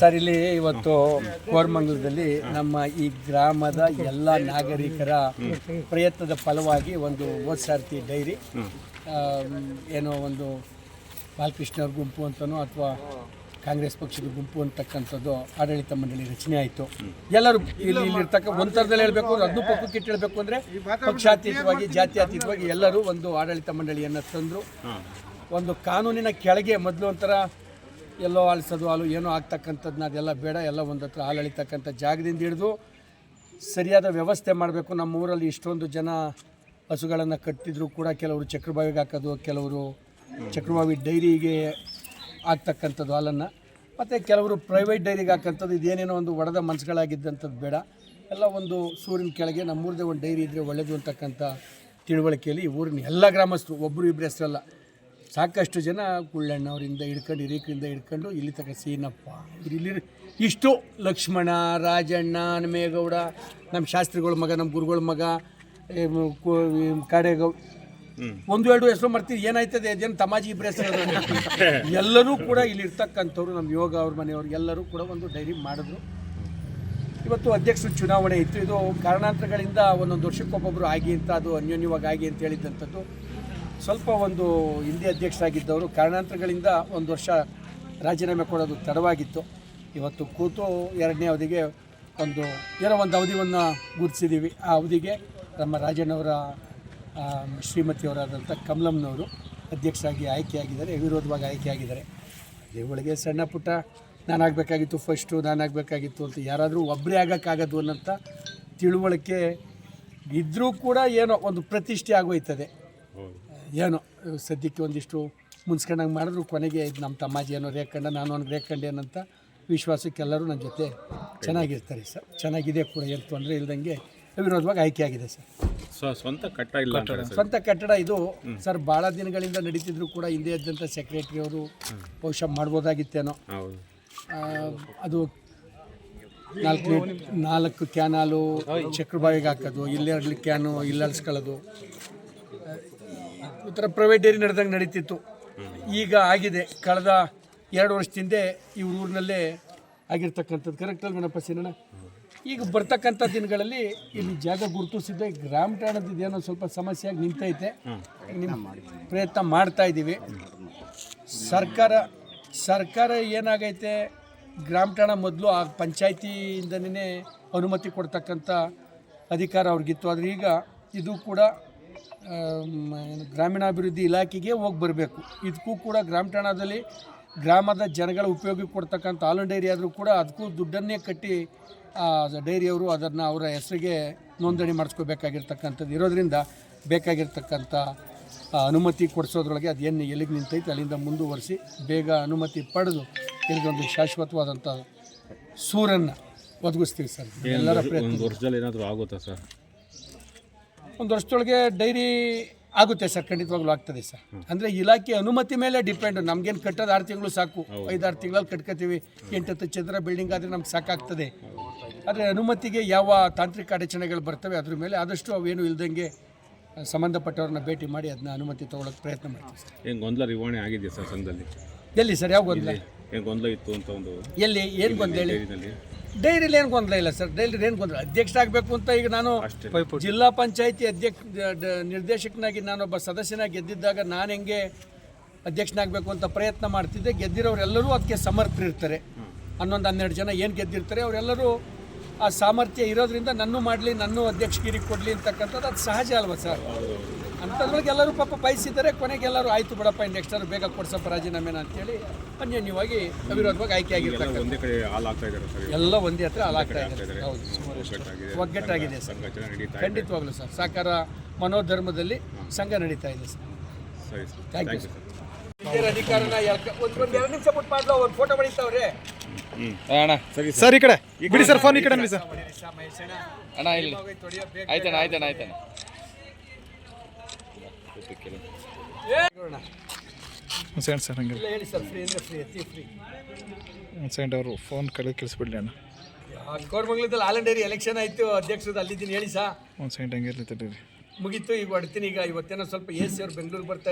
Sir, ಇಲ್ಲಿ ಇವತ್ತು ಕೋರಮಂಗಲದಲ್ಲಿ ನಮ್ಮ ಈ ಗ್ರಾಮದ ಎಲ್ಲ ನಾಗರಿಕರ ಪ್ರಯತ್ನದ ಫಲವಾಗಿ ಒಂದು ಓದ್ಸಾರ್ತಿ ಸಾರ್ತಿ ಡೈರಿ ಏನೋ ಒಂದು ಬಾಲಕೃಷ್ಣವ್ರ ಗುಂಪು ಅಂತನೋ ಅಥವಾ ಕಾಂಗ್ರೆಸ್ ಪಕ್ಷದ ಗುಂಪು ಅಂತಕ್ಕಂಥದ್ದು ಆಡಳಿತ ಮಂಡಳಿ ರಚನೆ ಆಯಿತು. ಎಲ್ಲರೂ ಇಲ್ಲಿ ಇಲ್ಲಿರ್ತಕ್ಕ ಒಂದು ಥರದಲ್ಲಿ ಹೇಳಬೇಕು ಅದನ್ನು ಪಕ್ಕಕ್ಕೆ ಇಟ್ಟಿರಬೇಕು ಅಂದರೆ ಪಕ್ಷಾತೀತವಾಗಿ, ಜಾತ್ಯಾತೀತವಾಗಿ ಎಲ್ಲರೂ ಒಂದು ಆಡಳಿತ ಮಂಡಳಿಯನ್ನು ತಂದರು. ಒಂದು ಕಾನೂನಿನ ಕೆಳಗೆ ಮೊದಲು ಒಂಥರ ಎಲ್ಲೋ ಆಲಿಸೋದು ಅಲ್ಲೂ ಏನೋ ಆಗ್ತಕ್ಕಂಥದ್ದನ್ನ ಅದೆಲ್ಲ ಬೇಡ, ಎಲ್ಲ ಒಂದು ಹತ್ರ ಹಾಲಳಿತಕ್ಕಂಥ ಜಾಗದಿಂದ ಹಿಡಿದು ಸರಿಯಾದ ವ್ಯವಸ್ಥೆ ಮಾಡಬೇಕು. ನಮ್ಮ ಊರಲ್ಲಿ ಇಷ್ಟೊಂದು ಜನ ಹಸುಗಳನ್ನು ಕಟ್ಟಿದ್ರು ಕೂಡ ಕೆಲವರು ಚಕ್ರಬಾವಿಗೆ ಹಾಕೋದು, ಕೆಲವರು ಚಕ್ರಬಾವಿ ಡೈರಿಗೆ ಆಗ್ತಕ್ಕಂಥದ್ದು ಹಾಲನ್ನು. ಮತ್ತು ಕೆಲವರು ಪ್ರೈವೇಟ್ ಡೈರಿಗೆ ಹಾಕಂಥದ್ದು, ಇದೇನೇನೋ ಒಂದು ಒಡೆದ ಮನಸ್ಸುಗಳಾಗಿದ್ದಂಥದ್ದು ಬೇಡ. ಎಲ್ಲ ಒಂದು ಸೂರಿನ ಕೆಳಗೆ ನಮ್ಮೂರದೇ ಒಂದು ಡೈರಿ ಇದ್ದರೆ ಒಳ್ಳೆಯದು ಅಂತಕ್ಕಂಥ ತಿಳುವಳಿಕೆಯಲ್ಲಿ ಊರಿನ ಎಲ್ಲ ಗ್ರಾಮಸ್ಥರು ಒಬ್ಬರು ಇಬ್ಬರು ಹೆಸರಲ್ಲ. ಸಾಕಷ್ಟು ಜನ ಕುಳ್ಳಣ್ಣವರಿಂದ ಹಿಡ್ಕೊಂಡು ಹಿರೀಕರಿಂದ ಹಿಡ್ಕೊಂಡು ಇಲ್ಲಿ ತನಕ ಸೀನಪ್ಪ. ಇಲ್ಲಿ ಇಷ್ಟು ಲಕ್ಷ್ಮಣ ರಾಜಣ್ಣ ಹನುಮೇಗೌಡ ನಮ್ಮ ಶಾಸ್ತ್ರಿಗಳ ಮಗ ನಮ್ಮ ಗುರುಗಳ ಮಗ ಏ, ಮ- ಕು- ಈ ಕಾಡೇಗೌ ಒಂದು ಎರಡು ಹೆಸರು ಮಾಡ್ತೀವಿ ಏನಾಯ್ತದೆ? ಅದೇನು ತಮಾಜಿ ಇಬ್ಬರು ಹೆಸರು ಎಲ್ಲರೂ ಕೂಡ ಇಲ್ಲಿ ಇರ್ತಕ್ಕಂಥವ್ರು ನಮ್ಮ ಯೋಗ ಅವ್ರ ಮನೆಯವ್ರು. ಎಲ್ಲರೂ ಕೂಡ ಒಂದು ಡೈರಿ ಮಾಡಿದ್ರು. ಇವತ್ತು ಅಧ್ಯಕ್ಷ ಚುನಾವಣೆ ಇತ್ತು. ಇದು ಕಾರಣಾಂತರಗಳಿಂದ ಒಂದೊಂದು ವರ್ಷಕ್ಕೊಬ್ಬೊಬ್ಬರು ಆಗಿ ಅಂತ ಅದು ಅನ್ಯೋನ್ಯವಾಗಿ ಆಗಿ ಅಂತ ಹೇಳಿದ್ದಂಥದ್ದು. ಸ್ವಲ್ಪ ಒಂದು ಹಿಂದೆ ಅಧ್ಯಕ್ಷರಾಗಿದ್ದವರು ಕಾರಣಾಂತರಗಳಿಂದ ಒಂದು ವರ್ಷ ರಾಜೀನಾಮೆ ಕೊಡೋದು ತಡವಾಗಿತ್ತು. ಇವತ್ತು ಕೂತು ಎರಡನೇ ಅವಧಿಗೆ ಒಂದು, ಏನೋ ಒಂದು ಅವಧಿಯನ್ನು ಗುರುತಿಸಿದ್ದೀವಿ. ಆ ಅವಧಿಗೆ ನಮ್ಮ ರಾಜಣ್ಣವರ ಶ್ರೀಮತಿಯವರಾದಂಥ ಕಮಲಮ್ನವರು ಅಧ್ಯಕ್ಷರಾಗಿ ಆಯ್ಕೆಯಾಗಿದ್ದಾರೆ, ವಿರೋಧವಾಗಿ ಆಯ್ಕೆಯಾಗಿದ್ದಾರೆ. ಅದೇ ಒಳಗೆ ಸಣ್ಣ ಪುಟ್ಟ ನಾನು ಆಗಬೇಕಾಗಿತ್ತು ಫಸ್ಟು ನಾನು ಆಗಬೇಕಾಗಿತ್ತು ಅಂತ ಯಾರಾದರೂ ಒಬ್ಬರೇ ಆಗೋಕ್ಕಾಗದು ಅನ್ನೋಂಥ ತಿಳುವಳಿಕೆ ಇದ್ದರೂ ಕೂಡ ಏನೋ ಒಂದು ಪ್ರತಿಷ್ಠೆ ಆಗೋಯ್ತದೆ. ಏನೋ ಸದ್ಯಕ್ಕೆ ಒಂದಿಷ್ಟು ಮುನ್ಸ್ಕೊಂಡಂಗೆ ಮಾಡಿದ್ರು ಕೊನೆಗೆ ಇದು ನಮ್ಮ ತಮ್ಮಾಜಿ ಏನೋ ರೇಖಂಡ ನಾನು ಅವ್ನಿಗೆ ರೇಖಂಡೆ ಅನ್ನೋಂಥ ವಿಶ್ವಾಸಕ್ಕೆ ಎಲ್ಲರೂ ನನ್ನ ಜೊತೆ ಚೆನ್ನಾಗಿರ್ತಾರೆ ಸರ್. ಚೆನ್ನಾಗಿದೆ ಕೂಡ ಏನು ತೊಂದರೆ ಇಲ್ದಂಗೆ ಆಯ್ಕೆ ಆಗಿದೆ ಸರ್. ಸ್ವಂತ ಕಟ್ಟ ಇಲ್ಲ ಸ್ವಂತ ಕಟ್ಟಡ ಇದು ಸರ್ ಭಾಳ ದಿನಗಳಿಂದ ನಡೀತಿದ್ರು ಕೂಡ ಹಿಂದೆ ಇದ್ದಂಥ ಸೆಕ್ರೆಟರಿ ಅವರು ಬಹುಶಃ ಮಾಡ್ಬೋದಾಗಿತ್ತೇನೋ. ಅದು ನಾಲ್ಕು ನಾಲ್ಕು ಕ್ಯಾನಾಲು ಚಕ್ರಬಾವಿಗೆ ಹಾಕೋದು ಇಲ್ಲೆರಡು ಕ್ಯಾನು ಇಲ್ಲಿ ಅಲ್ಸ್ಕೊಳ್ಳೋದು ಈ ಥರ ಪ್ರೈವೇಟ್ ಡೈರಿ ನಡೆದಂಗೆ ನಡೀತಿತ್ತು. ಈಗ ಆಗಿದೆ. ಕಳೆದ ಎರಡು ವರ್ಷದಿಂದ ಈ ಊರಿನಲ್ಲೇ ಆಗಿರ್ತಕ್ಕಂಥದ್ದು. ಕರೆಕ್ಟಲ್ಲಿ ಗಣಪ ಸಿನಣ್ಣ? ಈಗ ಬರ್ತಕ್ಕಂಥ ದಿನಗಳಲ್ಲಿ ಇಲ್ಲಿ ಜಾಗ ಗುರುತಿಸಿದ್ದೆ ಗ್ರಾಮ ಠಾಣದ ಇದೇನೋ ಸ್ವಲ್ಪ ಸಮಸ್ಯೆಯಾಗಿ ನಿಂತೈತೆ. ಪ್ರಯತ್ನ ಮಾಡ್ತಾ ಇದ್ದೀವಿ. ಸರ್ಕಾರ ಸರ್ಕಾರ ಏನಾಗೈತೆ? ಗ್ರಾಮ ಠಾಣ ಮೊದಲು ಆ ಪಂಚಾಯತಿಯಿಂದನೇ ಅನುಮತಿ ಕೊಡ್ತಕ್ಕಂಥ ಅಧಿಕಾರ ಅವ್ರಿಗಿತ್ತು. ಆದರೆ ಈಗ ಇದು ಕೂಡ ಗ್ರಾಮೀಣಾಭಿವೃದ್ಧಿ ಇಲಾಖೆಗೆ ಹೋಗಿ ಬರಬೇಕು. ಇದಕ್ಕೂ ಕೂಡ ಗ್ರಾಮ ಠಾಣದಲ್ಲಿ ಗ್ರಾಮದ ಜನಗಳ ಉಪಯೋಗಕ್ಕೆ ಕೊಡ್ತಕ್ಕಂಥ ಹಾಲು ಡೈರಿ ಆದರೂ ಕೂಡ ಅದಕ್ಕೂ ದುಡ್ಡನ್ನೇ ಕಟ್ಟಿ ಡೈರಿಯವರು ಅದನ್ನು ಅವರ ಹೆಸರಿಗೆ ನೋಂದಣಿ ಮಾಡಿಸ್ಕೋಬೇಕಾಗಿರ್ತಕ್ಕಂಥದ್ದು. ಇರೋದ್ರಿಂದ ಬೇಕಾಗಿರ್ತಕ್ಕಂಥ ಅನುಮತಿ ಕೊಡಿಸೋದ್ರೊಳಗೆ ಅದೇನು ಎಲ್ಲಿಗೆ ನಿಂತೈತೆ ಅಲ್ಲಿಂದ ಮುಂದುವರಿಸಿ ಬೇಗ ಅನುಮತಿ ಪಡೆದು ಇಲ್ಲಿಗೊಂದು ಶಾಶ್ವತವಾದಂಥ ಸೂರನ್ನು ಒದಗಿಸ್ತೀವಿ ಸರ್. ಎಲ್ಲರ ಪ್ರಯತ್ನ ವರ್ಷದಲ್ಲಿ ಏನಾದರೂ ಆಗುತ್ತಾ ಸರ್? ಒಂದು ವರ್ಷದೊಳಗೆ ಡೈರಿ ಆಗುತ್ತೆ ಸರ್ ಖಂಡಿತವಾಗ್ಲೂ ಆಗ್ತದೆ ಸರ್. ಅಂದರೆ ಇಲಾಖೆ ಅನುಮತಿ ಮೇಲೆ ಡಿಪೆಂಡ್. ನಮ್ಗೇನು ಕಟ್ಟೋದು ಆರು ತಿಂಗಳು ಸಾಕು ಐದಾರು ತಿಂಗಳಲ್ಲಿ ಕಟ್ಕೋತೀವಿ. ಎಂಟತ್ತು ಚದರ ಬಿಲ್ಡಿಂಗ್ ಆದರೆ ನಮ್ಗೆ ಸಾಕಾಗ್ತದೆ. ಆದರೆ ಅನುಮತಿಗೆ ಯಾವ ತಾಂತ್ರಿಕ ಅಡಚಣೆಗಳು ಬರ್ತವೆ ಅದ್ರ ಮೇಲೆ ಆದಷ್ಟು ಅವೇನು ಇಲ್ದಂಗೆ ಸಂಬಂಧಪಟ್ಟವ್ರನ್ನ ಭೇಟಿ ಮಾಡಿ ಅದನ್ನ ಅನುಮತಿ ತಗೊಳ್ಳೋಕೆ ಪ್ರಯತ್ನ ಮಾಡ್ತೀವಿ ಸರ್. ಏನು ಗೊಂದಲ ಆಗಿದೆ ಸರ್ ಸಂಘದಲ್ಲಿ ಎಲ್ಲಿ ಸರ್ ಯಾವ ಗೊಂದಲ? ಏನು ಗೊಂದಲ ಇತ್ತು ಅಂತ ಒಂದು ಎಲ್ಲಿ? ಏನು ಗೊಂದಲ ಹೇಳಿ? ಡೈರಿಲಿ ಏನು ಗೊಂದಲ ಇಲ್ಲ ಸರ್. ಡೈರಿ ಏನು ಗೊಂದಲ? ಅಧ್ಯಕ್ಷರಾಗಬೇಕು ಅಂತ ಈಗ ನಾನು ಜಿಲ್ಲಾ ಪಂಚಾಯತಿ ಅಧ್ಯಕ್ಷ ನಿರ್ದೇಶಕನಾಗಿ ನಾನೊಬ್ಬ ಸದಸ್ಯನಾಗಿ ಗೆದ್ದಿದ್ದಾಗ ನಾನು ಹೆಂಗೆ ಅಧ್ಯಕ್ಷನಾಗಬೇಕು ಅಂತ ಪ್ರಯತ್ನ ಮಾಡ್ತಿದ್ದೆ. ಗೆದ್ದಿರೋರೆಲ್ಲರೂ ಅದಕ್ಕೆ ಸಮರ್ಥರಿರ್ತಾರೆ. ಹನ್ನೊಂದು ಹನ್ನೆರಡು ಜನ ಏನು ಗೆದ್ದಿರ್ತಾರೆ ಅವರೆಲ್ಲರೂ ಆ ಸಾಮರ್ಥ್ಯ ಇರೋದ್ರಿಂದ ನನ್ನೂ ಮಾಡಲಿ ನನ್ನೂ ಅಧ್ಯಕ್ಷಗಿರಿ ಕೊಡಲಿ ಅಂತಕ್ಕಂಥದ್ದು ಅದು ಸಹಜ ಅಲ್ವಾ ಸರ್? ಅಂಥದ್ರೊಳಗೆ ಎಲ್ಲರೂ ಪಾಪ ಬಯಸಿದ್ದಾರೆ. ಕೊನೆಗೆ ಎಲ್ಲರೂ ಆಯಿತು ಬಿಡಪ್ಪ ನೆಕ್ಸ್ಟ್ ಅವರು ಬೇಗ ಕೊಡ್ಸಪ್ಪ ರಾಜೀನಾಮೆನ ಅಂತೇಳಿ ಅನ್ಯೋನ್ಯವಾಗಿ ಅವಿರೋಧವಾಗಿ ಆಯ್ಕೆ ಆಗಿರ್ತಕ್ಕಂಥ ಒಂದೇ ಕಡೆ ಹಾಲು ಆಗ್ತಾ ಇದ್ದಾರೆ ಸರ್ ಎಲ್ಲ ಒಂದೇ ಹತ್ರ ಹಾಲಾಗ್ತಾ ಇದೆ ಹೌದು ಒಗ್ಗಟ್ಟಾಗಿದೆ. ಒಗ್ಗಟ್ಟಾಗಿದೆ ಸರ್. ಖಂಡಿತವಾಗ್ಲೂ ಸರ್. ಸಾಕಾರ ಮನೋಧರ್ಮದಲ್ಲಿ ಸಂಘ ನಡೀತಾ ಇದೆ ಸರ್. ಸರಿ ಸರ್. ಥ್ಯಾಂಕ್ ಯು ಸರ್ ಅಧಿಕಾರನ ಯಾಕೆ ಒಂದು ಒಂದು ಎರಡು ನಿಮಿಷ ಬಿಟ್ಟು ಮಾಡ್ಲೋ ಒಂದು ಫೋಟೋ ಬಳಿತಾವ್ರೆ ಹ್ಞೂ ಅಣ್ಣ. ಸರಿ ಸರ್. ಈ ಕಡೆ. ಬಿಡಿ ಸರ್ ಫೋನ್ ಈ ಕಡೆ ಸರ್ ಅಣ್ಣ ಇಲ್ಲಿ. ಆಯ್ತಣ್ಣ ಆಯ್ತಣ್ಣ ಆಯ್ತಣ್ಣ. ಒಂದು ಸೆಕೆಂಡ್ ಸರ್ ಹಂಗೆ ಹೇಳಿ ಸರ್ ಫ್ರೀ ಅಂದರೆ ಫ್ರೀ ಅತಿ ಫ್ರೀ ಒಂದು ಸೆಕೆಂಡ್ ಅವರು ಫೋನ್ ಕಡೆ ಕೇಳಿಸ್ಬಿಡ್ಲಿ ಅಣ್ಣ. ಕೋರ್ಮಂಗ್ಲದಲ್ಲಿ ಆಲ್ ಡೇರಿ ಎಲೆಕ್ಷನ್ ಆಯಿತು ಅಧ್ಯಕ್ಷರದ್ದು ಅಲ್ಲಿದ್ದೀನಿ ಹೇಳಿ ಸಾ ಒಂದು ಸೆಕೆಂಡ್ ಹಂಗೆ ಇರ್ಲಿ ಮುಗೀತು ಈಗ ಹೊಡ್ತೀನಿ ಈಗ ಇವತ್ತೇನೋ ಸ್ವಲ್ಪ ಎ ಸಿ ಅವ್ರು ಬೆಂಗಳೂರಿಗೆ ಬರ್ತಾ